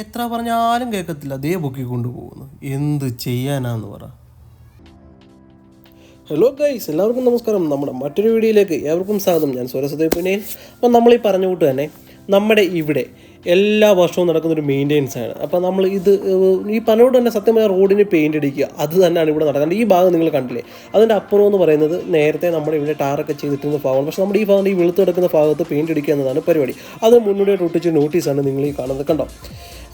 എത്ര പറഞ്ഞാലും കേൾക്കത്തില്ല. അതേ പൊക്കി കൊണ്ടുപോകുന്നു. എന്ത് ചെയ്യാനാന്ന് പറ. ഹലോ ഗൈസ് എല്ലാവർക്കും നമസ്കാരം. നമ്മുടെ മറ്റൊരു വീഡിയോയിലേക്ക് ഏവർക്കും സ്വാഗതം. ഞാൻ സ്വരസദേവ് പുനേൽ അപ്പം നമ്മൾ ഈ പറഞ്ഞു കൂട്ട് തന്നെ നമ്മുടെ ഇവിടെ എല്ലാ വർഷവും നടക്കുന്ന ഒരു മെയിന്റെനൻസ് ആണ്. അപ്പോൾ നമ്മൾ ഇത് ഈ പറഞ്ഞുകൊണ്ട് തന്നെ സത്യമായ റോഡിന് പെയിന്റ് അടിക്കുക അത് തന്നെയാണ് ഇവിടെ നടക്കുന്നത്. ഈ ഭാഗം നിങ്ങൾ കണ്ടില്ലേ? അതിന്റെ അപ്പുറം എന്ന് പറയുന്നത് നേരത്തെ നമ്മൾ ഇവിടെ ടാറൊക്കെ ചെയ്തിട്ടുന്ന ഭാഗമാണ്. പക്ഷേ നമ്മുടെ ഈ ഭാഗം ഈ വെളുത്ത് കിടക്കുന്ന ഭാഗത്ത് പെയിന്റ് അടിക്കുക എന്നതാണ് പരിപാടി. അത് മുന്നോടിയായിട്ട് ഒട്ടിച്ച് നോട്ടീസാണ് നിങ്ങൾ ഈ കാണുന്നത് കണ്ടോ?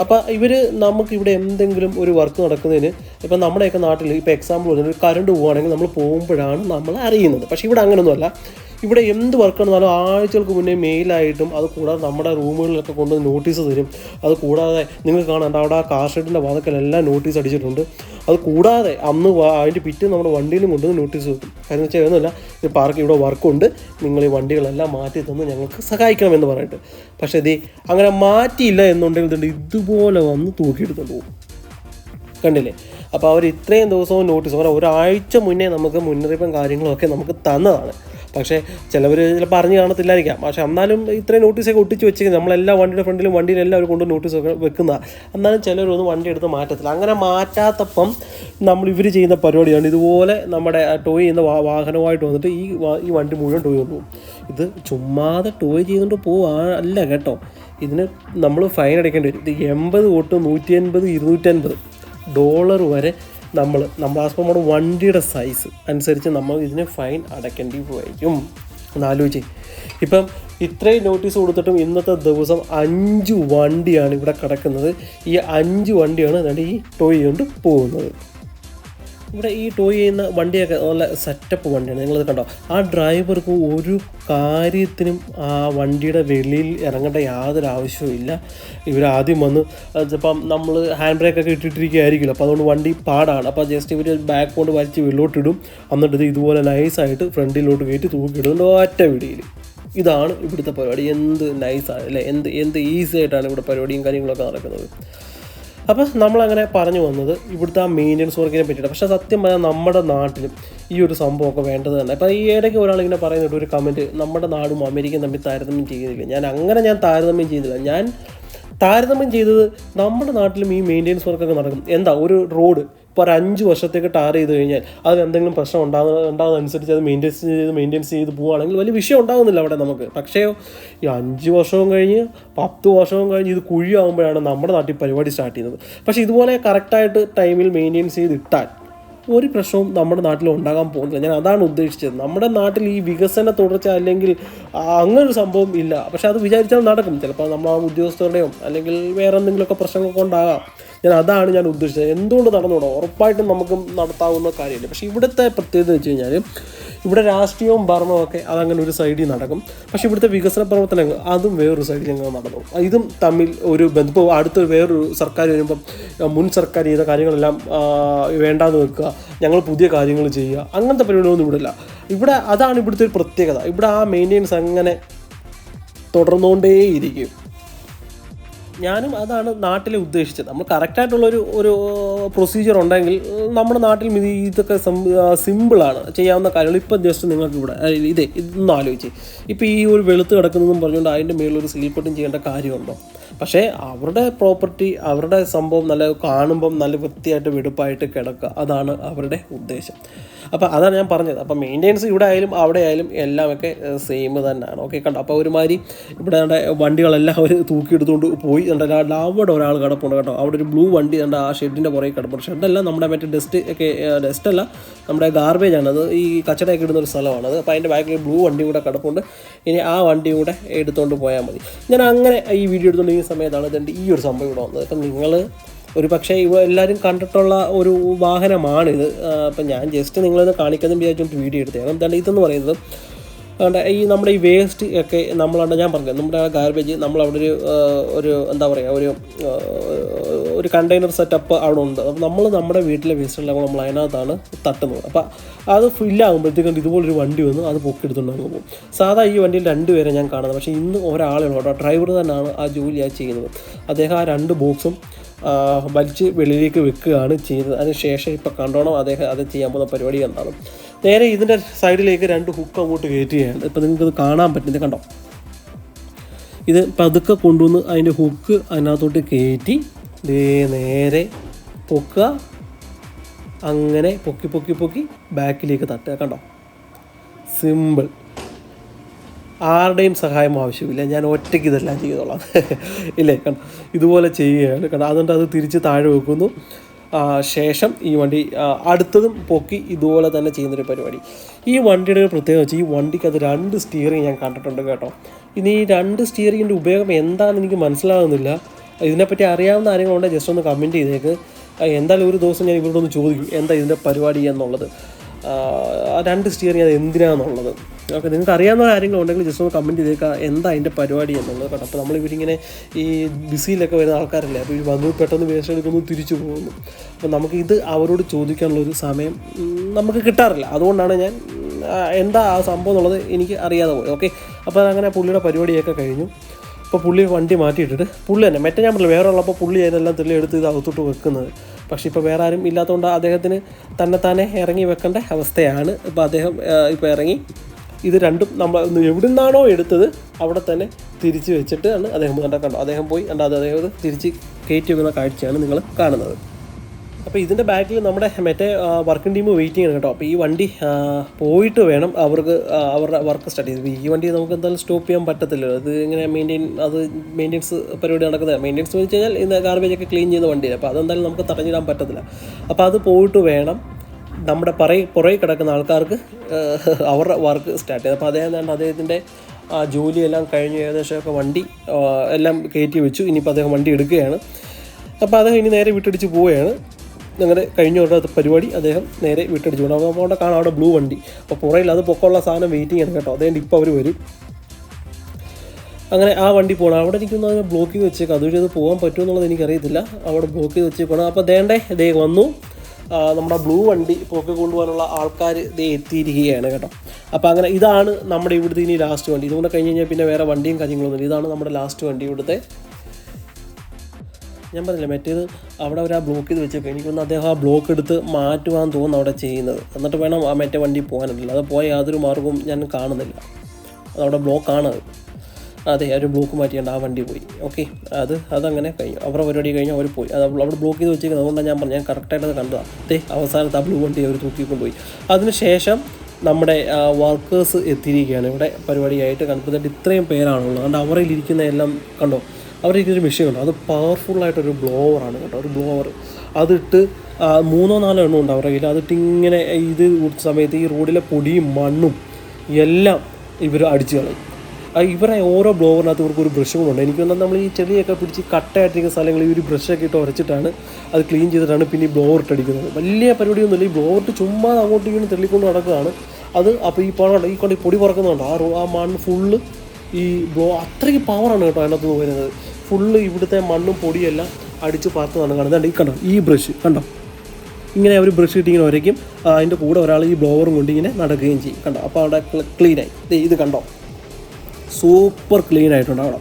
അപ്പോൾ ഇവർ നമുക്ക് ഇവിടെ എന്തെങ്കിലും ഒരു വർക്ക് നടക്കുന്നതിന് ഇപ്പം നമ്മുടെയൊക്കെ നാട്ടിൽ ഇപ്പോൾ എക്സാമ്പിൾ പറഞ്ഞാൽ കറണ്ട് പോവുകയാണെങ്കിൽ നമ്മൾ പോകുമ്പോഴാണ് നമ്മൾ അറിയുന്നത്. പക്ഷേ ഇവിടെ അങ്ങനെയൊന്നുമല്ല ഇവിടെ എന്ത് വർക്ക് നടന്നാലും ആഴ്ചകൾക്ക് മുന്നേ മെയിലായിട്ടും അത് കൂടാതെ നമ്മുടെ റൂമുകളിലൊക്കെ കൊണ്ട് നോട്ടീസ് തരും. അത് കൂടാതെ നിങ്ങൾ കാണാണ്ട് അവിടെ ആ കാർ ഷെഡിന്റെ വാതക്കലെല്ലാം നോട്ടീസ് അടിച്ചിട്ടുണ്ട്. അത് കൂടാതെ അന്ന് അതിന്റെ പിറ്റേ നമ്മുടെ വണ്ടിയിലും കൊണ്ടുവന്ന് നോട്ടീസ് വെക്കും കാരണം വെച്ചാൽ ഒന്നുമില്ല ഈ പാർക്ക് ഇവിടെ വർക്കുണ്ട് നിങ്ങൾ ഈ വണ്ടികളെല്ലാം മാറ്റി തന്ന് ഞങ്ങൾക്ക് സഹായിക്കണമെന്ന് പറഞ്ഞിട്ട്. പക്ഷേ ഇത് അങ്ങനെ മാറ്റിയില്ല എന്നുണ്ടെങ്കിൽ ഇതുപോലെ വന്ന് തൂക്കിയെടുത്തോണ്ട് പോകും. കണ്ടില്ലേ? അപ്പോൾ അവർ ഇത്രയും ദിവസവും നോട്ടീസ് പറഞ്ഞാൽ ഒരാഴ്ച മുന്നേ നമുക്ക് മുന്നറിയിപ്പും കാര്യങ്ങളൊക്കെ നമുക്ക് തന്നതാണ്. പക്ഷേ ചിലവർ ചിലപ്പോൾ അറിഞ്ഞ് കാണത്തില്ലായിരിക്കാം. പക്ഷേ എന്നാലും ഇത്രയും നോട്ടീസൊക്കെ ഒട്ടിച്ച് വെച്ചിരിക്കുന്നത് നമ്മളെല്ലാ വണ്ടിയുടെ ഫ്രണ്ടിലും വണ്ടിയിലെല്ലാം അവർ കൊണ്ട് നോട്ടീസ് ഒക്കെ വെക്കുന്ന എന്നാലും ചിലരൊന്നും വണ്ടി എടുത്ത് മാറ്റത്തില്ല. അങ്ങനെ മാറ്റാത്തപ്പം നമ്മൾ ഇവർ ചെയ്യുന്ന പരിപാടിയാണ്. ഇതുപോലെ നമ്മുടെ ടോയ് ചെയ്യുന്ന വാഹനമായിട്ട് വന്നിട്ട് ഈ ഈ വണ്ടി മുഴുവൻ ടോയ് കൊണ്ടുപോകും ഇത് ചുമ്മാതെ ടോയ് ചെയ്തുകൊണ്ട് പോവാ അല്ല കേട്ടോ. ഇതിന് നമ്മൾ ഫൈൻ അടയ്ക്കേണ്ടി വരും. ഇത് എൺപത് തൊട്ട് നൂറ്റി അൻപത് ഇരുന്നൂറ്റൻപത് ഡോളർ വരെ നമ്മൾ നമ്മൾ ആസ് നമ്മുടെ വണ്ടിയുടെ സൈസ് അനുസരിച്ച് നമ്മൾ ഇതിന് ഫൈൻ അടയ്ക്കേണ്ടി വരും എന്നാലോചിച്ച് ഇപ്പം ഇത്രയും നോട്ടീസ് കൊടുത്തിട്ടും ഇന്നത്തെ ദിവസം അഞ്ച് വണ്ടിയാണ് ഇവിടെ കിടക്കുന്നത്. ഈ അഞ്ച് വണ്ടിയാണ് അതുകൊണ്ട് ഈ ടോയ് കൊണ്ട് പോകുന്നത്. ഇവിടെ ഈ ടോയ് ചെയ്യുന്ന വണ്ടിയൊക്കെ നല്ല സെറ്റപ്പ് വണ്ടിയാണ്. നിങ്ങളത് കണ്ടോ? ആ ഡ്രൈവർക്ക് ഒരു കാര്യത്തിനും ആ വണ്ടിയുടെ വെളിയിൽ ഇറങ്ങേണ്ട യാതൊരു ആവശ്യവും ഇല്ല. ആദ്യം വന്ന് ചിലപ്പം നമ്മൾ ഹാൻഡ് ബ്രേക്ക് ഒക്കെ ഇട്ടിട്ടിരിക്കുകയായിരിക്കില്ല അപ്പോൾ അതുകൊണ്ട് വണ്ടി പാടാണ്. അപ്പോൾ ജസ്റ്റ് ഇവർ ബാക്ക് കൊണ്ട് വലിച്ച് വെള്ളോട്ടിടും എന്നിട്ട് ഇത് ഇതുപോലെ നൈസായിട്ട് ഫ്രണ്ടിലോട്ട് കയറ്റി തൂക്കിയിടും ഒറ്റ വീടിയിൽ ഇതാണ് ഇവിടുത്തെ പരിപാടി. എന്ത് നൈസാണ് അല്ലേ? എന്ത് എന്ത് ഈസി ആയിട്ടാണ് ഇവിടെ പരിപാടിയും കാര്യങ്ങളൊക്കെ നടക്കുന്നത്. അപ്പോൾ നമ്മളങ്ങനെ പറഞ്ഞു വന്നത് ഇവിടുത്തെ ആ മെയിന്റനൻസ് വർക്കിനെ പറ്റിയിട്ട് പക്ഷേ സത്യം പറഞ്ഞാൽ നമ്മുടെ നാട്ടിലും ഈ ഒരു സംഭവമൊക്കെ വേണ്ടത് തന്നെ. അപ്പോൾ ഈ ഇടയ്ക്ക് ഒരാളിങ്ങനെ പറയുന്നുണ്ട് ഒരു കമന്റ് നമ്മുടെ നാടും അമേരിക്കയും തമ്മിൽ താരതമ്യം ചെയ്തില്ല ഞാൻ അങ്ങനെ ഞാൻ താരതമ്യം ചെയ്യുന്നില്ല. ഞാൻ താരതമ്യം ചെയ്തത് നമ്മുടെ നാട്ടിലും ഈ മെയിന്റെനൻസ് വർക്കൊക്കെ നടക്കും. എന്താ? ഒരു റോഡ് ഇപ്പോൾ ഒരു അഞ്ച് വർഷത്തേക്ക് ടാർ ചെയ്ത് കഴിഞ്ഞാൽ അത് എന്തെങ്കിലും പ്രശ്നം ഉണ്ടാകുന്ന ഉണ്ടാകുന്നതനുസരിച്ച് അത് മെയിന്റെനൻസ് ചെയ്ത് മെയിന്റെനൻസ് ചെയ്ത് പോവുകയാണെങ്കിൽ വലിയ വിഷയം ഉണ്ടാകുന്നില്ല അവിടെ നമുക്ക്. പക്ഷേ ഈ അഞ്ച് വർഷവും കഴിഞ്ഞ് പത്ത് വർഷവും കഴിഞ്ഞ് ഇത് കുഴിയാകുമ്പോഴാണ് നമ്മുടെ നാട്ടിൽ പരിപാടി സ്റ്റാർട്ട് ചെയ്യുന്നത്. പക്ഷേ ഇതുപോലെ കറക്റ്റായിട്ട് ടൈമിൽ മെയിന്റെയിൻസ് ചെയ്ത് ഇട്ടാൽ ഒരു പ്രശ്നവും നമ്മുടെ നാട്ടിൽ ഉണ്ടാകാൻ പോകുന്നില്ല. ഞാൻ അതാണ് ഉദ്ദേശിച്ചത്. നമ്മുടെ നാട്ടിൽ ഈ വികസന തുടർച്ച അല്ലെങ്കിൽ അങ്ങനൊരു സംഭവം ഇല്ല. പക്ഷേ അത് വിചാരിച്ചാൽ നടക്കും. ചിലപ്പോൾ നമ്മൾ ആ ഉദ്യോഗസ്ഥരുടെയോ അല്ലെങ്കിൽ വേറെ എന്തെങ്കിലുമൊക്കെ പ്രശ്നങ്ങളൊക്കെ ഉണ്ടാകാം. ഞാൻ അതാണ് ഞാൻ ഉദ്ദേശിച്ചത്. എന്തുകൊണ്ട് നടന്നുകൂടാ ഉറപ്പായിട്ടും നമുക്ക് നടത്താവുന്ന കാര്യമില്ല? പക്ഷേ ഇവിടുത്തെ പ്രത്യേകത വെച്ച് കഴിഞ്ഞാൽ ഇവിടെ രാഷ്ട്രീയവും ഭരണവും ഒക്കെ അതങ്ങനെ ഒരു സൈഡിൽ നടക്കും. പക്ഷേ ഇവിടുത്തെ വികസന പ്രവർത്തനങ്ങൾ അതും വേറൊരു സൈഡിൽ ഞങ്ങൾ നടന്നു. ഇതും തമ്മിൽ ഒരു ബന്ധം. അടുത്ത വേറൊരു സർക്കാർ വരുമ്പം മുൻ സർക്കാർ ചെയ്ത കാര്യങ്ങളെല്ലാം വേണ്ടാന്ന് വെക്കുക ഞങ്ങൾ പുതിയ കാര്യങ്ങൾ ചെയ്യുക അങ്ങനത്തെ പരിപാടികളൊന്നും ഇവിടെ ഇല്ല ഇവിടെ അതാണ് ഇവിടുത്തെ ഒരു പ്രത്യേകത. ഇവിടെ ആ മെയിന്റെനൻസ് അങ്ങനെ തുടർന്നുകൊണ്ടേയിരിക്കും. ഞാനും അതാണ് നാട്ടിൽ ഉദ്ദേശിച്ചത്. നമ്മൾ കറക്റ്റായിട്ടുള്ളൊരു ഒരു പ്രൊസീജിയർ ഉണ്ടെങ്കിൽ നമ്മുടെ നാട്ടിൽ ഇത് ഇതൊക്കെ സിമ്പിളാണ് ചെയ്യാവുന്ന കാര്യങ്ങൾ ഇപ്പം ജസ്റ്റ് നിങ്ങൾക്ക് ഇവിടെ ഇതേ ഇതൊന്നും ആലോചിച്ച്. ഇപ്പോൾ ഈ ഒരു വെളുത്ത് കിടക്കുന്നതും പറഞ്ഞുകൊണ്ട് അതിന്റെ മേളിൽ ഒരു സീൽപ്പൊട്ടും ചെയ്യേണ്ട കാര്യമുണ്ടോ? പക്ഷേ അവരുടെ പ്രോപ്പർട്ടി അവരുടെ സംഭവം നല്ല കാണുമ്പം നല്ല വൃത്തിയായിട്ട് വെടുപ്പായിട്ട് കിടക്കുക. അതാണ് അവരുടെ ഉദ്ദേശം. അപ്പോൾ അതാണ് ഞാൻ പറഞ്ഞത്. അപ്പോൾ മെയിന്റെനൻസ് ഇവിടെ ആയാലും അവിടെ ആയാലും എല്ലാമൊക്കെ സെയിം തന്നെയാണ്. ഓക്കെ കണ്ടോ? അപ്പോൾ ഒരുമാതിരി ഇവിടെ നമ്മുടെ വണ്ടികളെല്ലാം അവർ തൂക്കിയെടുത്തുകൊണ്ട് പോയി. കണ്ടോ? അവിടെ ഒരാൾ കിടപ്പുണ്ട് കേട്ടോ അവിടെ ഒരു ബ്ലൂ വണ്ടി കണ്ട? ആ ഷെഡിന്റെ പുറകെ കിടപ്പുണ്ട്. ഷെഡല്ല നമ്മുടെ മറ്റേ ഡസ്റ്റ് ഒക്കെ ഡസ്റ്റ് അല്ല നമ്മുടെ ഗാർബേജ് ആണ്. അത് ഈ കച്ചടയൊക്കെ ഇടുന്ന ഒരു സ്ഥലമാണത് അപ്പോൾ അതിന്റെ ബാക്കിൽ ബ്ലൂ വണ്ടി കൂടെ കിടപ്പുണ്ട്. ഇനി ആ വണ്ടി കൂടെ എടുത്തുകൊണ്ട് പോയാൽ മതി. ഞാൻ അങ്ങനെ ഈ വീഡിയോ എടുത്തുകൊണ്ടിരിക്കുന്ന സമയത്താണ് ഇതിന്റെ ഈ ഒരു സംഭവം ഇവിടെ വന്നത്. അപ്പം നിങ്ങൾ ഒരു പക്ഷേ ഇവ എല്ലാവരും കണ്ടിട്ടുള്ള ഒരു വാഹനമാണിത് അപ്പം ഞാൻ ജസ്റ്റ് നിങ്ങളൊന്ന് കാണിക്കാമെന്ന് വിചാരിച്ചുകൊണ്ട് വീഡിയോ എടുത്തതാണ്. എന്താണ് ഇതെന്ന് പറയുന്നത് അതുകൊണ്ട് ഈ നമ്മുടെ ഈ വേസ്റ്റ് ഒക്കെ നമ്മളാണ് ഞാൻ പറഞ്ഞത് നമ്മുടെ ഗാർബേജ് നമ്മളവിടെ ഒരു ഒരു എന്താ പറയുക ഒരു ഒരു കണ്ടെയ്നർ സെറ്റപ്പ് അവിടെ ഉണ്ട്. അപ്പോൾ നമ്മൾ നമ്മുടെ വീട്ടിലെ വേസ്റ്റ് ഉള്ള നമ്മൾ അതിനകത്താണ് തട്ടുന്നത്. അപ്പോൾ അത് ഫില്ലാകുമ്പോഴത്തേക്കും ഇതുപോലൊരു വണ്ടി വന്ന് അത് പൊക്കെടുത്തുകൊണ്ട് അങ്ങ് പോകും. സാധാ ഈ വണ്ടിയിൽ രണ്ട് പേരെ ഞാൻ കാണുന്നത്. പക്ഷേ ഇന്ന് ഒരാളെ ഉള്ളൂ കേട്ടോ. ഡ്രൈവർ തന്നെയാണ് ആ ജോലി ആ ചെയ്യുന്നത്. അദ്ദേഹം ആ രണ്ട് ബോക്സും വലിച്ച് വെളിയിലേക്ക് വെക്കുകയാണ് ചെയ്യുന്നത് അതിനുശേഷം ഇപ്പോൾ കണ്ടോണം അദ്ദേഹം അത് ചെയ്യാൻ പോകുന്ന പരിപാടി എന്താണ് നേരെ ഇതിന്റെ സൈഡിലേക്ക് രണ്ട് ഹുക്ക് അങ്ങോട്ട് കയറ്റുകയാണ്. ഇപ്പം നിങ്ങൾക്കത് കാണാൻ പറ്റുന്നത് കണ്ടോ? ഇത് പതുക്കെ കൊണ്ടുവന്ന് അതിന്റെ ഹുക്ക് അതിനകത്തോട്ട് കയറ്റി ദേ നേരെ പൊക്കുക. അങ്ങനെ പൊക്കി പൊക്കി പൊക്കി ബാക്കിലേക്ക് തട്ടുക. കണ്ടോ? സിമ്പിൾ ആരുടെയും സഹായം ആവശ്യമില്ല. ഞാൻ ഒറ്റയ്ക്ക് ഇതെല്ലാം ചെയ്തോളാം. ഇല്ലേ? കണ്ടോ? ഇതുപോലെ ചെയ്യുകയാണ്. കണ്ടോ? അതുകൊണ്ട് അത് തിരിച്ച് താഴെ വെക്കുന്നു. ശേഷം ഈ വണ്ടി അടുത്തതും പൊക്കി ഇതുപോലെ തന്നെ ചെയ്യുന്നൊരു പരിപാടി. ഈ വണ്ടിയുടെ ഒരു പ്രത്യേകത വെച്ചാൽ ഈ വണ്ടിക്ക് അത് രണ്ട് സ്റ്റിയറിംഗ് ഞാൻ കണ്ടിട്ടുണ്ട് കേട്ടോ. ഇനി ഈ രണ്ട് സ്റ്റിയറിങ്ങിന്റെ ഉപയോഗം എന്താണെന്ന് എനിക്ക് മനസ്സിലാകുന്നില്ല. ഇതിനെപ്പറ്റി അറിയാവുന്ന ആരെങ്കിലും ജസ്റ്റ് ഒന്ന് കമന്റ് ചെയ്തേക്ക്. എന്തായാലും ഒരു ദിവസം ഞാൻ ഇവരോടൊന്ന് ചോദിക്കും എന്താ ഇതിന്റെ പരിപാടി എന്നുള്ളത്. രണ്ട് സ്റ്റിയറിങ് അത് എന്തിനാണെന്നുള്ളത് ഓക്കെ നിങ്ങൾക്ക് അറിയാവുന്ന കാര്യങ്ങളുണ്ടെങ്കിൽ ജസ്റ്റ് ഒന്ന് കമന്റ് ചെയ്തേക്കുക എന്താ അതിന്റെ പരിപാടി എന്നുള്ളത് കേട്ടോ. അപ്പോൾ നമ്മൾ ഇവരിങ്ങനെ ഈ ബിസിയിലൊക്കെ വരുന്ന ആൾക്കാരല്ലേ അപ്പോൾ ഇവർ വന്നു പെട്ടെന്ന് വേസ്റ്റ് എടുക്കുന്നു തിരിച്ചു പോകുന്നു. അപ്പോൾ നമുക്ക് ഇത് അവരോട് ചോദിക്കാനുള്ളൊരു സമയം നമുക്ക് കിട്ടാറില്ല. അതുകൊണ്ടാണ് ഞാൻ എന്താ ആ സംഭവം എന്നുള്ളത് എനിക്ക് അറിയാതെ പോയി ഓക്കെ അപ്പോൾ അങ്ങനെ പുള്ളിയുടെ പരിപാടിയൊക്കെ കഴിഞ്ഞു. ഇപ്പോൾ പുള്ളി വണ്ടി മാറ്റിയിട്ടിട്ട് പുള്ളി തന്നെ. മറ്റേ ഞാൻ പറഞ്ഞില്ല വേറെ ഉള്ളപ്പോൾ പുള്ളി അതിനെല്ലാം തെള്ളി എടുത്ത് ഇത് അകത്തോട്ട് വെക്കുന്നത്. പക്ഷേ ഇപ്പോൾ വേറെ ആരും ഇല്ലാത്തതുകൊണ്ട് അദ്ദേഹത്തിന് തന്നെത്താനെ ഇറങ്ങി വെക്കേണ്ട അവസ്ഥയാണ് ഇപ്പോൾ അദ്ദേഹം ഇപ്പോൾ ഇറങ്ങി. ഇത് രണ്ടും നമ്മൾ എവിടെ നിന്നാണോ എടുത്തത് അവിടെ തന്നെ തിരിച്ച് വെച്ചിട്ട് ആണ് അദ്ദേഹം കണ്ട കണ്ടോ അദ്ദേഹം പോയി കണ്ടോ അദ്ദേഹം തിരിച്ച് കയറ്റി വെക്കുന്ന കാഴ്ചയാണ് നിങ്ങൾ കാണുന്നത്. അപ്പോൾ ഇതിന്റെ ബാക്കിൽ നമ്മുടെ മറ്റേ വർക്കിംഗ് ടീം വെയിറ്റ് ചെയ്യണം കേട്ടോ. അപ്പോൾ ഈ വണ്ടി പോയിട്ട് വേണം അവർക്ക് അവരുടെ വർക്ക് സ്റ്റാർട്ട് ചെയ്ത്. ഈ വണ്ടി നമുക്ക് എന്തായാലും സ്റ്റോപ്പ് ചെയ്യാൻ പറ്റത്തില്ലല്ലോ. അത് ഇങ്ങനെ മെയിന്റെയിൻ അത് മെയിന്റെയിൻസ് പരിപാടി നടക്കുന്നത് മെയിന്റെയിൻസ് വെച്ച് കഴിഞ്ഞാൽ ഇന്ന് ഗാർബേജ് ഒക്കെ ക്ലീൻ ചെയ്യുന്ന വണ്ടിയാണ് അപ്പോൾ അതെന്തായാലും നമുക്ക് തടഞ്ഞിടാൻ പറ്റത്തില്ല. അപ്പോൾ അത് പോയിട്ട് വേണം നമ്മുടെ പറയ പുറകെ കിടക്കുന്ന ആൾക്കാർക്ക് അവരുടെ വർക്ക് സ്റ്റാർട്ട് ചെയ്ത്. അപ്പോൾ അദ്ദേഹം അദ്ദേഹത്തിന്റെ ആ ജോലിയെല്ലാം കഴിഞ്ഞ് ഏകദേശമൊക്കെ വണ്ടി എല്ലാം കയറ്റി വെച്ചു. ഇനിയിപ്പോൾ അദ്ദേഹം വണ്ടി എടുക്കുകയാണ്. അപ്പോൾ അദ്ദേഹം ഇനി നേരെ വിട്ടടിച്ച് പോവുകയാണ്. അങ്ങനെ കഴിഞ്ഞ ഉടനെ പരിപാടി അദ്ദേഹം നേരെ വിട്ടടിച്ചു കൊണ്ട് അപ്പോൾ അവിടെ കാണാം അവിടെ ബ്ലൂ വണ്ടി. അപ്പോൾ പുറയിൽ അത് പൊക്കമുള്ള സാധനം വെയിറ്റിംഗ് ആണ് കേട്ടോ. അതുകൊണ്ട് ഇപ്പോൾ അവർ വരും. അങ്ങനെ ആ വണ്ടി പോകണം അവിടെ എനിക്കൊന്നും അതിനെ ബ്ലോക്ക് ചെയ്ത് വെച്ചേക്കാം. അതുവഴി അത് പോകാൻ പറ്റുമെന്നുള്ളത് എനിക്കറിയത്തില്ല. അവിടെ ബ്ലോക്ക് ചെയ്ത് വെച്ചേക്കണം അപ്പോൾ ദേണ്ടേ ദേ വന്നു. നമ്മുടെ ബ്ലൂ വണ്ടി പോക്കി കൊണ്ടുപോകാനുള്ള ആൾക്കാർ ദേ എത്തിയിരിക്കുകയാണ് കേട്ടോ. അപ്പോൾ അങ്ങനെ ഇതാണ് നമ്മുടെ ഇവിടുത്തെ ഇനി ലാസ്റ്റ് വണ്ടി. ഇതുകൊണ്ട് കഴിഞ്ഞ് കഴിഞ്ഞാൽ പിന്നെ വേറെ വണ്ടിയും കാര്യങ്ങളൊന്നുമില്ല. ഇതാണ് നമ്മുടെ ലാസ്റ്റ് വണ്ടി ഇവിടുത്തെ ഞാൻ പറഞ്ഞില്ല മറ്റേത് അവിടെ അവർ ആ ബ്ലോക്ക് ചെയ്ത് വെച്ചേക്കും. എനിക്കൊന്ന് അദ്ദേഹം ആ ബ്ലോക്ക് എടുത്ത് മാറ്റുവാൻ തോന്നുന്നു അവിടെ ചെയ്യുന്നത്. എന്നിട്ട് വേണം ആ മറ്റേ വണ്ടി പോകാനല്ല അത് പോയ യാതൊരു മാർഗവും ഞാൻ കാണുന്നില്ല. അതവിടെ ബ്ലോക്കാണ് അത്. അതെ ഒരു ബ്ലോക്ക് മാറ്റിയാണ്ട് ആ വണ്ടി പോയി. ഓക്കെ അത് അതങ്ങനെ കഴിഞ്ഞു. അവരുടെ പരിപാടി കഴിഞ്ഞ് അവർ പോയി. അത് അവിടെ ബ്ലോക്ക് ചെയ്ത് വെച്ചേക്കുന്നത് അതുകൊണ്ടാണ് ഞാൻ പറഞ്ഞു ഞാൻ കറക്റ്റായിട്ട് അത് കണ്ടതാണ് ദേ അവസാനത്ത് ആ ബ്ലൂ വണ്ടി അവർ തൂക്കിക്കൊണ്ടുപോയി. അതിനുശേഷം നമ്മുടെ വർക്കേഴ്സ് എത്തിയിരിക്കുകയാണ്. ഇവിടെ പരിപാടിയായിട്ട് കണ്ടപ്പോൾ ഇത്രയും പേരാണുള്ളത്. അതുകൊണ്ട് അവരിലിരിക്കുന്ന എല്ലാം കണ്ടോ? അവരുടെ ഒരു മെഷീൻ ഉണ്ട് അത് പവർഫുള്ളായിട്ടൊരു ബ്ലോവറാണ് കേട്ടോ. ഒരു ബ്ലോവർ അതിട്ട് മൂന്നോ നാലോ എണ്ണം ഉണ്ട് അവരുടെ കയ്യിൽ അതിട്ട് ഇങ്ങനെ ഇത് സമയത്ത് ഈ റോഡിലെ പൊടിയും മണ്ണും എല്ലാം ഇവർ അടിച്ചു കളയും. ഇവരെ ഓരോ ബ്ലോവറിനകത്ത് ഇവർക്ക് ഒരു ബ്രഷ് കൊണ്ടുണ്ട് എനിക്ക് തോന്നുന്നത് നമ്മൾ ഈ ചെളിയൊക്കെ പിടിച്ച് കട്ടയായിട്ടിരിക്കുന്ന സ്ഥലങ്ങളിൽ ഈ ഒരു ബ്രഷൊക്കെ ഇട്ട് ഉരച്ചിട്ടാണ് അത് ക്ലീൻ ചെയ്തിട്ടാണ് പിന്നെ ഈ ബ്ലോവർ ഇട്ടടിക്കുന്നത് വലിയ പരിപാടിയൊന്നുമില്ല. ഈ ബ്ലോവർ ഇട്ട് ചുമ്മാ അങ്ങോട്ടും ഇങ്ങനെ തെള്ളിക്കൊണ്ട് നടക്കുകയാണ്. അത് അപ്പോൾ ഈ പണം ഈ കൊണ്ട് ഈ പൊടി പറക്കുന്നുണ്ട് ആ ആ മണ്ണ് ഫുള്ള് ഈ ബ്ലോ അത്രയ്ക്ക് പവറാണ് കേട്ടോ അതിനകത്ത് നിന്ന് വരുന്നത്. ഫുള്ള് ഇവിടുത്തെ മണ്ണും പൊടിയെല്ലാം അടിച്ച് പാർത്തതാണ് കാണുന്നത്. ഈ കണ്ടോ ഈ ബ്രഷ് കണ്ടോ? ഇങ്ങനെ അവർ ബ്രഷ് ഇട്ട് ഉരയ്ക്കും അതിന്റെ കൂടെ ഒരാൾ ഈ ബ്ലോവറും കൊണ്ട് ഇങ്ങനെ നടക്കുകയും ചെയ്യും. കണ്ടോ? അപ്പോൾ അവിടെ ക്ലീനായി ഇത് കണ്ടോ? സൂപ്പർ ക്ലീൻ ആയിട്ടുണ്ട് അവിടെ.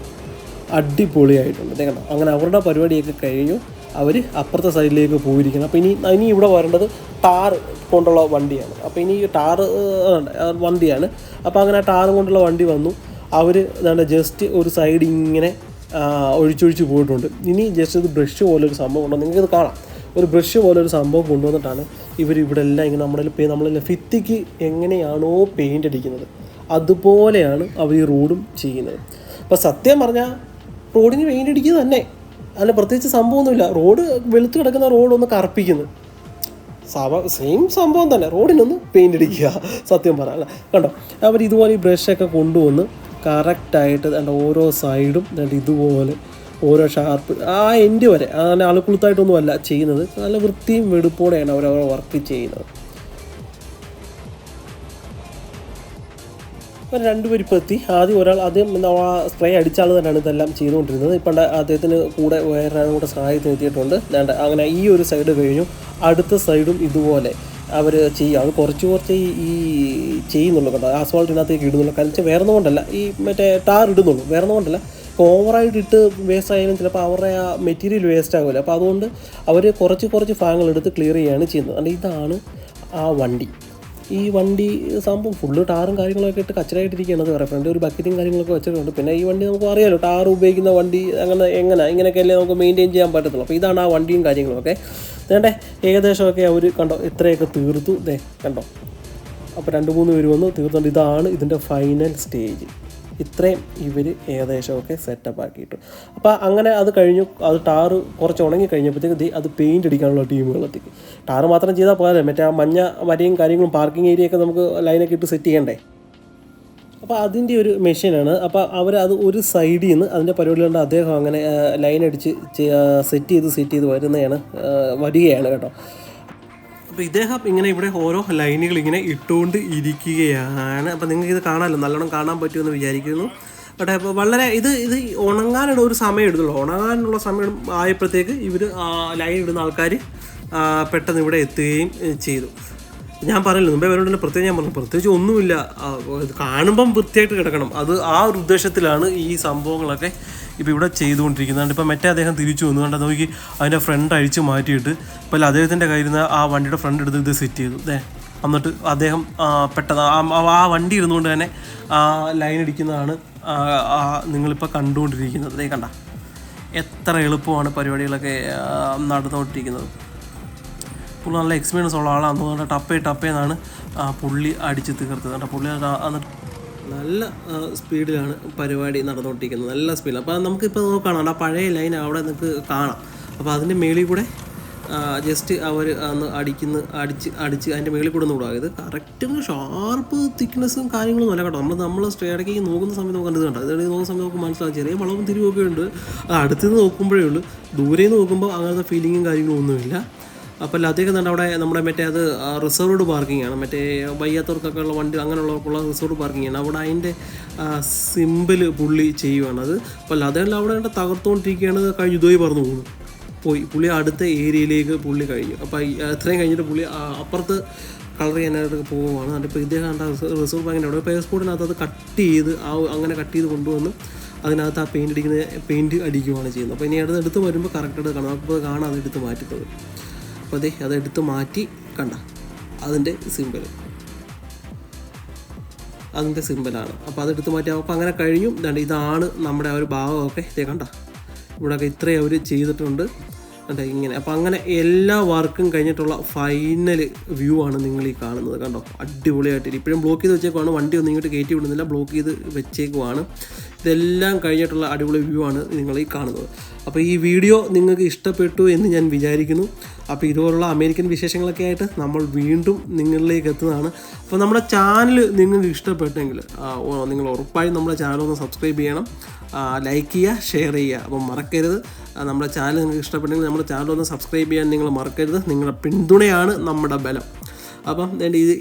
അടിപൊളിയായിട്ടുണ്ട്. കണ്ടോ? അങ്ങനെ അവരുടെ പരിപാടിയൊക്കെ കഴിഞ്ഞു. അവർ അപ്പുറത്തെ സൈഡിലേക്ക് പോയിരിക്കണം അപ്പോൾ ഇനി ഇനി ഇവിടെ വരേണ്ടത് ടാർ കൊണ്ടുള്ള വണ്ടിയാണ്. അപ്പോൾ ഇനി ടാർ വണ്ടിയാണ്. അപ്പോൾ അങ്ങനെ ടാർ കൊണ്ടുള്ള വണ്ടി വന്നു. അവർ എന്താണ് ജസ്റ്റ് ഒരു സൈഡ് ഇങ്ങനെ ഒഴിച്ചൊഴിച്ച് പോയിട്ടുണ്ട്. ഇനി ജസ്റ്റ് ഇത് ബ്രഷ് പോലൊരു സംഭവം ഉണ്ടോ നിങ്ങൾക്കിത് കാണാം. ഒരു ബ്രഷ് പോലൊരു സംഭവം കൊണ്ടുവന്നിട്ടാണ് ഇവർ ഇവിടെ എല്ലാം ഇങ്ങനെ നമ്മുടെ നമ്മളെ ഫിത്തിക്ക് എങ്ങനെയാണോ പെയിന്റ് അടിക്കുന്നത്. അതുപോലെയാണ് അവർ ഈ റോഡും ചെയ്യുന്നത്. അപ്പോൾ സത്യം പറഞ്ഞാൽ റോഡിന് പെയിന്റ് അടിക്കുക തന്നെ. അല്ല പ്രത്യേകിച്ച് സംഭവമൊന്നുമില്ല. റോഡ് വെളുത്ത് കിടക്കുന്ന റോഡ് ഒന്ന് കറുപ്പിക്കുന്നു. സാവ സെയിം സംഭവം തന്നെ. റോഡിനൊന്ന് പെയിന്റ് അടിക്കുക. സത്യം പറയാം അല്ല കണ്ടോ? അവർ ഇതുപോലെ ഈ ബ്രഷൊക്കെ കൊണ്ടുവന്ന് കറക്റ്റായിട്ട് അതിന്റെ ഓരോ സൈഡും ഇതുപോലെ ഓരോ ഷാർപ്പ് ആ എൻഡ് വരെ. അങ്ങനെ അളുക്കുളുത്തായിട്ടൊന്നും അല്ല ചെയ്യുന്നത്. നല്ല വൃത്തിയും വെടുപ്പോടെയാണ് അവർ അവരുടെ വർക്ക് ചെയ്യുന്നത്. ഇപ്പം രണ്ടുപേരും ഇപ്പോൾ എത്തി. ആദ്യം ഒരാൾ ആദ്യം ആ സ്പ്രേ അടിച്ച ആൾ തന്നെയാണ് ഇതെല്ലാം ചെയ്തുകൊണ്ടിരുന്നത്. ഇപ്പം അദ്ദേഹത്തിന് കൂടെ വേറെ കൂടെ സഹായത്തിന് എത്തിയിട്ടുണ്ട്. ദാണ്ട അങ്ങനെ ഈ ഒരു സൈഡ് കഴിഞ്ഞു. അടുത്ത സൈഡും ഇതുപോലെ. അവർ ചെയ്യുക. അത് കുറച്ച് കുറച്ച് ഈ ചെയ്യുന്നുള്ളൂ കേട്ടോ. ആസ്വാൾട്ടിനകത്തേക്ക് ഇടുന്നുള്ളൂ. കാരണം വെച്ചാൽ വേറെ കൊണ്ടല്ല. ഈ മറ്റേ ടാർ ഇടുന്നുള്ളൂ. വേറെ കൊണ്ടല്ല. ഓവറായിട്ട് ഇട്ട് വേസ്റ്റ് ആയാലും ചിലപ്പോൾ അവരുടെ ആ മെറ്റീരിയൽ വേസ്റ്റ് ആകില്ല അപ്പോൾ അതുകൊണ്ട് അവർ കുറച്ച് കുറച്ച് ഭാഗങ്ങൾ എടുത്ത് ക്ലിയർ ചെയ്യുകയാണ് ചെയ്യുന്നത്. അല്ലെങ്കിൽ ഇതാണ് ആ വണ്ടി. ഈ വണ്ടി സംഭവം ഫുള്ള് ടാറും കാര്യങ്ങളൊക്കെ ഇട്ട് കച്ചറായിട്ടിരിക്കുകയാണ് പറയാം ഫ്രണ്ട് ഒരു ബക്കറ്റും കാര്യങ്ങളൊക്കെ വെച്ചിട്ടുണ്ട്. പിന്നെ ഈ വണ്ടി നമുക്ക് അറിയാലോ ടാർ ഉപയോഗിക്കുന്ന വണ്ടി അങ്ങനെ എങ്ങനെ? ഇങ്ങനെയൊക്കെയല്ലേ നമുക്ക് മെയിന്റെയിൻ ചെയ്യാൻ പറ്റത്തുള്ളൂ. അപ്പോൾ ഇതാണ് ആ വണ്ടിയും കാര്യങ്ങളും വേണ്ടേ ഏകദേശമൊക്കെ അവർ കണ്ടോ ഇത്രയൊക്കെ തീർത്തു. ദേ കണ്ടോ? അപ്പോൾ രണ്ട് മൂന്ന് പേര് വന്നു തീർത്തുകൊണ്ട് ഇതാണ് ഇതിന്റെ ഫൈനൽ സ്റ്റേജ് ഇത്രയും ഇവർ ഏകദേശമൊക്കെ സെറ്റപ്പ് ആക്കിയിട്ടു. അപ്പോൾ അങ്ങനെ അത് കഴിഞ്ഞു അത് ടാറ് കുറച്ച് ഉണങ്ങി കഴിഞ്ഞപ്പോഴത്തേക്ക് അത് പെയിന്റ് അടിക്കാനുള്ള ടീമുകളെത്തിക്കും ടാറ് മാത്രം ചെയ്താൽ പോരാ മറ്റേ ആ മഞ്ഞ വരയും കാര്യങ്ങളും പാർക്കിംഗ് ഏരിയയൊക്കെ നമുക്ക് ലൈനൊക്കെ ഇട്ട് സെറ്റ് ചെയ്യണ്ടേ? അപ്പോൾ അതിന്റെ ഒരു മെഷീനാണ് അപ്പോൾ അവർ അത് ഒരു സൈഡിൽ നിന്ന് അതിന്റെ പരിപാടികളുണ്ട് അദ്ദേഹം അങ്ങനെ ലൈൻ അടിച്ച് സെറ്റ് ചെയ്ത് സെറ്റ് ചെയ്ത് വരുന്നതാണ് വരികയാണ് കേട്ടോ. അപ്പോൾ ഇദ്ദേഹം ഇങ്ങനെ ഇവിടെ ഓരോ ലൈനുകൾ ഇങ്ങനെ ഇട്ടുകൊണ്ട് ഇരിക്കുകയാണ്. അപ്പോൾ നിങ്ങൾക്ക് ഇത് കാണാമല്ലോ. നല്ലോണം കാണാൻ പറ്റുമെന്ന് വിചാരിക്കുന്നു. കേട്ടോ അപ്പോൾ വളരെ ഇത് ഇത് ഉണങ്ങാനുള്ള ഒരു സമയം എടുത്തുള്ളൂ. ഉണങ്ങാനുള്ള സമയം ആയപ്പോഴത്തേക്ക് ഇവർ ലൈൻ ഇടുന്ന ആൾക്കാർ പെട്ടെന്ന് ഇവിടെ എത്തുകയും ചെയ്തു. ഞാൻ പറയില്ല മുമ്പേ അവരോട് പ്രത്യേകം ഞാൻ പറഞ്ഞു പ്രത്യേകിച്ച് ഒന്നുമില്ല. കാണുമ്പം വൃത്തിയായിട്ട് കിടക്കണം. അത് ആ ഒരു ഉദ്ദേശത്തിലാണ് ഈ സംഭവങ്ങളൊക്കെ ഇപ്പോൾ ഇവിടെ ചെയ്തുകൊണ്ടിരിക്കുന്നത്. ഇപ്പം മറ്റേ അദ്ദേഹം തിരിച്ചു വന്നു. കണ്ട നോക്കി അതിന്റെ ഫ്രണ്ട് അഴിച്ച് മാറ്റിയിട്ട് ഇപ്പോൾ അദ്ദേഹത്തിന്റെ കയ്യിൽ നിന്ന് ആ വണ്ടിയുടെ ഫ്രണ്ട് എടുത്ത് ഇത് സെറ്റ് ചെയ്തു. ദേ എന്നിട്ട് അദ്ദേഹം പെട്ടെന്ന് ആ- വണ്ടി ഇരുന്നുകൊണ്ട് തന്നെ ലൈൻ അടിക്കുന്നതാണ് നിങ്ങളിപ്പോൾ കണ്ടുകൊണ്ടിരിക്കുന്നത്. കണ്ട എത്ര എളുപ്പമാണ് പരിപാടികളൊക്കെ നടന്നുകൊണ്ടിരിക്കുന്നത്. പുള്ളി നല്ല എക്സ്പീരിയൻസ് ഉള്ള ആളാണ് തോന്നുന്നത് ടപ്പേ ടപ്പേ എന്നാണ് പുള്ളി അടിച്ച് തീർത്തത് കേട്ടോ. പുള്ളി എന്നിട്ട് നല്ല സ്പീഡിലാണ് പരിപാടി നടന്നുകൊണ്ടിരിക്കുന്നത്. നല്ല സ്പീഡിൽ അപ്പോൾ നമുക്കിപ്പോൾ നോക്കണം? ആ പഴയ ലൈൻ അവിടെ നിങ്ങൾക്ക് കാണാം. അപ്പോൾ അതിന്റെ മേളിൽ കൂടെ ജസ്റ്റ് അവർ അന്ന് അടിക്കുന്ന അടിച്ച് അടിച്ച് അതിന്റെ മേളിൽ കൂടെ ഒന്ന് ഇത് കറക്റ്റ് ഷാർപ്പ് തിക്നെസ്സും കാര്യങ്ങളും അല്ല കേട്ടോ. നമ്മൾ നമ്മൾ ഇടയ്ക്ക് നോക്കുന്ന സമയത്ത് നമുക്ക് കണ്ടത് കണ്ടോ ഇതിടയ്ക്ക് നോക്കുന്ന സമയത്ത് നമുക്ക് മനസ്സിലാവും. ചെറിയ വളവും തിരിവൊക്കെ ഉണ്ട്. അടുത്തുനിന്ന് നോക്കുമ്പോഴേ ഉള്ളൂ. ദൂരെ നിന്ന് നോക്കുമ്പോൾ അങ്ങനത്തെ ഫീലിങ്ങും കാര്യങ്ങളും ഒന്നുമില്ല. അപ്പോൾ അധികം തന്നെ അവിടെ നമ്മുടെ മറ്റേ അത് റിസർവ്ഡ് പാർക്കിംഗ് ആണ്. മറ്റേ വയ്യാത്തവർക്കൊക്കെ ഉള്ള വണ്ടി അങ്ങനെയുള്ളവർക്കുള്ള റിസർവ്ഡ് പാർക്കിംഗ് ആണ്. അവിടെ അതിന്റെ സിമ്പിൾ പുള്ളി ചെയ്യുവാണ് അത്. അപ്പോൾ അതെല്ലാം അവിടെ കണ്ട് തകർത്തുകൊണ്ടിരിക്കുകയാണ് കഴിഞ്ഞു ഇതുവായി പറഞ്ഞു പോകുന്നു. പോയി. പുള്ളി അടുത്ത ഏരിയയിലേക്ക് പുള്ളി കഴിഞ്ഞു. അപ്പോൾ അത്രയും കഴിഞ്ഞിട്ട് പുള്ളി അപ്പുറത്ത് കളർ ചെയ്യാനായിട്ട് പോവുകയാണ്. അതിപ്പോൾ ഇദ്ദേഹം കണ്ട റിസർവ് ബാങ്കിന്റെ അവിടെ. പേസ്പോർട്ടിനകത്ത് അത് കട്ട് ചെയ്ത് ആ അങ്ങനെ കട്ട് ചെയ്ത് കൊണ്ടുവന്ന് അതിനകത്ത് ആ പെയിന്റ് അടിക്കുന്ന പെയിന്റ് അടിക്കുകയാണ് ചെയ്യുന്നത്. അപ്പോൾ ഇനി അടുത്ത് എടുത്ത് വരുമ്പോൾ കറക്റ്റായിട്ട് കാണാം. അപ്പോൾ കാണാതെ എടുത്ത് മാറ്റുന്നത്. അപ്പോൾ അതെ അത് എടുത്ത് മാറ്റി കണ്ട. അതിന്റെ സിമ്പിൾ അതിന്റെ സിമ്പിളാണ് അപ്പോൾ അതെടുത്ത് മാറ്റി. അപ്പോൾ അങ്ങനെ കഴിഞ്ഞു. രണ്ട് ഇതാണ് നമ്മുടെ ആ ഒരു ഭാഗമൊക്കെ. ഇതേ കണ്ട. ഇവിടെയൊക്കെ ഇത്രയും അവർ ചെയ്തിട്ടുണ്ട്. കണ്ടേ ഇങ്ങനെ. അപ്പോൾ അങ്ങനെ എല്ലാ വർക്കും കഴിഞ്ഞിട്ടുള്ള ഫൈനൽ വ്യൂ ആണ് നിങ്ങൾ ഈ കാണുന്നത്. കണ്ടോ? അടിപൊളിയായിട്ട് ഇപ്പോഴും ബ്ലോക്ക് ചെയ്ത് വെച്ചേക്കുവാണ്. വണ്ടി ഒന്നും ഇങ്ങോട്ട് കയറ്റി വിടുന്നില്ല. ബ്ലോക്ക് ചെയ്ത് വെച്ചേക്കുവാണ്. ഇതെല്ലാം കഴിഞ്ഞിട്ടുള്ള അടിപൊളി വ്യൂ ആണ് നിങ്ങൾ ഈ കാണുന്നത്. അപ്പോൾ ഈ വീഡിയോ നിങ്ങൾക്ക് ഇഷ്ടപ്പെട്ടു എന്ന് ഞാൻ വിചാരിക്കുന്നു. അപ്പോൾ ഇതുപോലുള്ള അമേരിക്കൻ വിശേഷങ്ങളൊക്കെ ആയിട്ട് നമ്മൾ വീണ്ടും നിങ്ങളിലേക്ക് എത്തുന്നതാണ്. അപ്പോൾ നമ്മുടെ ചാനൽ നിങ്ങൾക്ക് ഇഷ്ടപ്പെട്ടെങ്കിൽ നിങ്ങൾ ഉറപ്പായും നമ്മുടെ ചാനൽ ഒന്ന് സബ്സ്ക്രൈബ് ചെയ്യണം. ലൈക്ക് ചെയ്യുക ഷെയർ ചെയ്യുക. അപ്പം മറക്കരുത്. നമ്മുടെ ചാനൽ നിങ്ങൾക്ക് ഇഷ്ടപ്പെട്ടെങ്കിൽ നമ്മുടെ ചാനൽ ഒന്ന് സബ്സ്ക്രൈബ് ചെയ്യാൻ നിങ്ങൾ മറക്കരുത്. നിങ്ങളുടെ പിന്തുണയാണ് നമ്മുടെ ബലം. അപ്പം ദേ ഇത്